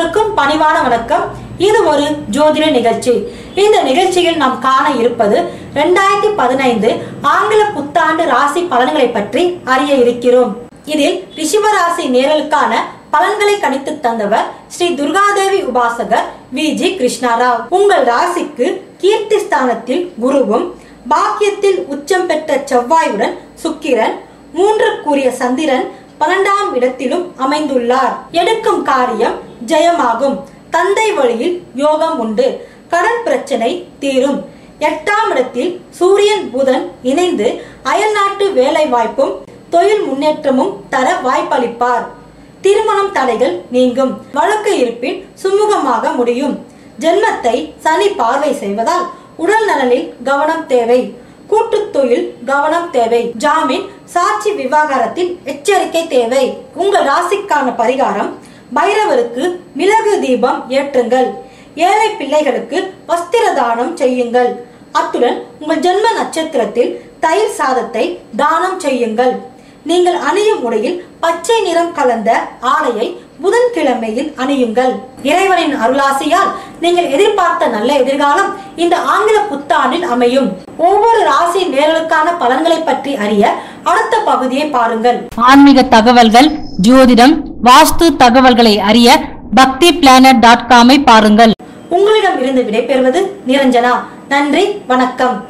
அனைவருக்கும் பணிவான வணக்கம். இது ஒரு ஜோதிட நிகழ்ச்சி. இந்த நிகழ்ச்சியில் நாம் காண இருப்பது ரெண்டாயிரத்தி பதினைந்து ஆங்கில புத்தாண்டு ராசி பலன்களை பற்றி அறிய இருக்கிறோம். இதில் ரிஷப நேரலுக்கான பலன்களை கணித்து தந்தவர் ஸ்ரீ துர்காதேவி உபாசகர் வி. ஜி. கிருஷ்ணாராவ். உங்கள் ராசிக்கு கீர்த்தி ஸ்தானத்தில் குருவும் பாக்கியத்தில் உச்சம் பெற்ற செவ்வாயுடன் சுக்கிரன் மூன்று கூறிய சந்திரன் பன்னெண்டாம் இடத்திலும் அமைந்துள்ளார். எடுக்கும் காரியம் ஜெயமாகும். தந்தை வழியில் யோகம் உண்டு. கடன் பிரச்சனை தீரும். எட்டாம் இடத்தில் சூரியன் புதன் இணைந்து அயல்நாட்டு வேலை வாய்ப்பும் தொழில் முன்னேற்றமும் தர வாய்ப்பளிப்பார். திருமணம் தடைகள் நீங்கும். வழக்கு இருப்பின் சுமூகமாக முடியும். ஜென்மத்தை சனி பார்வை செய்வதால் உடல் நலனில் கவனம் தேவை. கூட்டு தொழில் கவனம் தேவை. ஜாமீன் சாட்சி விவாகரத்தில் எச்சரிக்கை தேவை. உங்கள் ராசிக்கான பரிகாரம் பைரவருக்கு மிளகு தீபம் ஏற்றுங்கள். ஏழை பிள்ளைகளுக்கு வஸ்திர தானம் செய்யுங்கள். அத்துடன் உங்கள் ஜென்ம நட்சத்திரத்தில் தயிர் சாதத்தை தானம் செய்யுங்கள். நீங்கள் அணியும் உடையில் பச்சை நிறம் கலந்த ஆலையை புதன்கிழமையில் அணியுங்கள். இறைவனின் அருளாசியால் நீங்கள் எதிர்பார்த்த நல்ல எதிர்காலம் இந்த ஆங்கில புத்தாண்டில் அமையும். ஒவ்வொரு ராசி நேர்களுக்கான பலன்களை பற்றி அறிய அடுத்த பகுதியை பாருங்கள். ஆன்மீக தகவல்கள் ஜோதிடம் வாஸ்து தகவல்களை அறிய பக்தி பிளானட் டாட் காமை பாருங்கள். உங்களிடம் இருந்து விடைபெறுவது நிரஞ்சனா. நன்றி வணக்கம்.